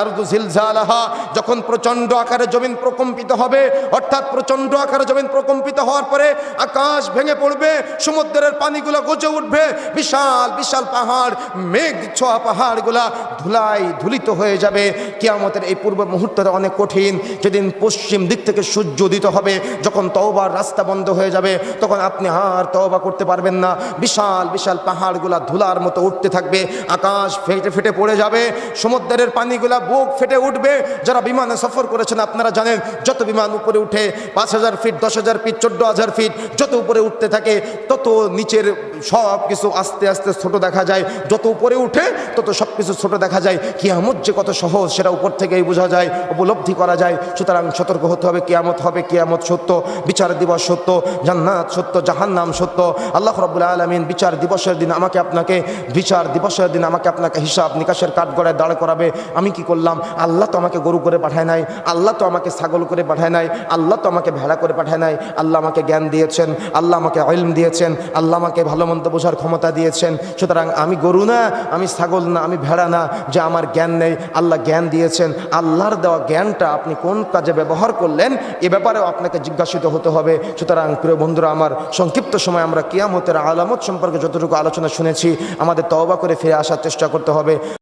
আরদু যখন প্রচণ্ড আকারে জমিন প্রকম্পিত হবে, অর্থাৎ প্রচণ্ড আকারে জমিন প্রকম্পিত হওয়ার পরে আকাশ ভেঙে পড়বে, সমুদ্রের পানিগুলো গজে উঠবে, বিশাল বিশাল পাহাড়, মেঘ ছোঁয়া পাহাড়গুলা ধুলাই ধুলিত হয়ে যাবে। কিয়ামতের এই পূর্ব মুহূর্তটা অনেক কঠিন। যেদিন পশ্চিম দিক থেকে সূর্য উদিত হবে, যখন তওবার রাস্তা বন্ধ হয়ে যাবে, তখন আপনি আর তওবা করতে পারবেন না। বিশাল বিশাল পাহাড়গুলা ধুলার মতো উঠতে থাকবে, আকাশ ফেটে ফেটে পড়ে যাবে সমুদ্রের পানিগুলা বুক ফেটে উঠবে। যারা বিমানে সফর করেছেন, আপনারা জানেন, যত বিমান উপরে উঠে পাঁচ হাজার ফিট, দশ হাজার ফিট, চোদ্দ হাজার ফিট, যত উপরে উঠতে থাকে, তত নিচের সব কিছু আস্তে আস্তে ছোট দেখা যায়। যত উপরে উঠে তত সব কিছু ছোট দেখা যায়। কিয়ামত যে কত সহজ, সেটা উপর থেকেই বোঝা যায়, উপলব্ধি করা যায়। সুতরাং সতর্ক হতে হবে, কিয়ামত হবে, কিয়ামত সত্য, বিচার দিবস সত্য, জান্নাত সত্য, জাহান্নাম সত্য। আল্লাহ রব্বুল আলমিন বিচার দিবসের দিন আমাকে আপনাকে, বিচার দিবসের দিন আমাকে আপনাকে হিসাব নিকাশের কাঠগড়ায় দাঁড় করাবে। আমি কি করলাম? আল্লাহ তো আমাকে গরু করে পাঠায় নাই, আল্লাহ তো আমাকে ছাগল করে পাঠায় নাই, আল্লাহ তো আমাকে ভেড়া করে পাঠায় নাই, আল্লাহ আমাকে জ্ঞান দিয়েছেন, আল্লাহ আমাকে ইলম দিয়েছেন, আল্লাহ আমাকে ভালো মন্দ বোঝার ক্ষমতা দিয়েছেন, সুতরাং আমি গরু না, আমি ছাগল না, আমি ভেড়া না, যে আমার জ্ঞান নেই, আল্লাহ জ্ঞান দিয়েছেন। আল্লাহর দেওয়া জ্ঞানটা আপনি কোন কাজে ব্যবহার করলেন, এ ব্যাপারেও আপনাকে জিজ্ঞাসিত হতে হবে। সুতরাং প্রিয় বন্ধুরা, আমার সংক্ষিপ্ত সময় আমরা কিয়ামতের আলামত সম্পর্কে যতটুকু আলোচনা শুনেছি, আমাদের তওবা করে ফিরে আসার চেষ্টা করতে হবে।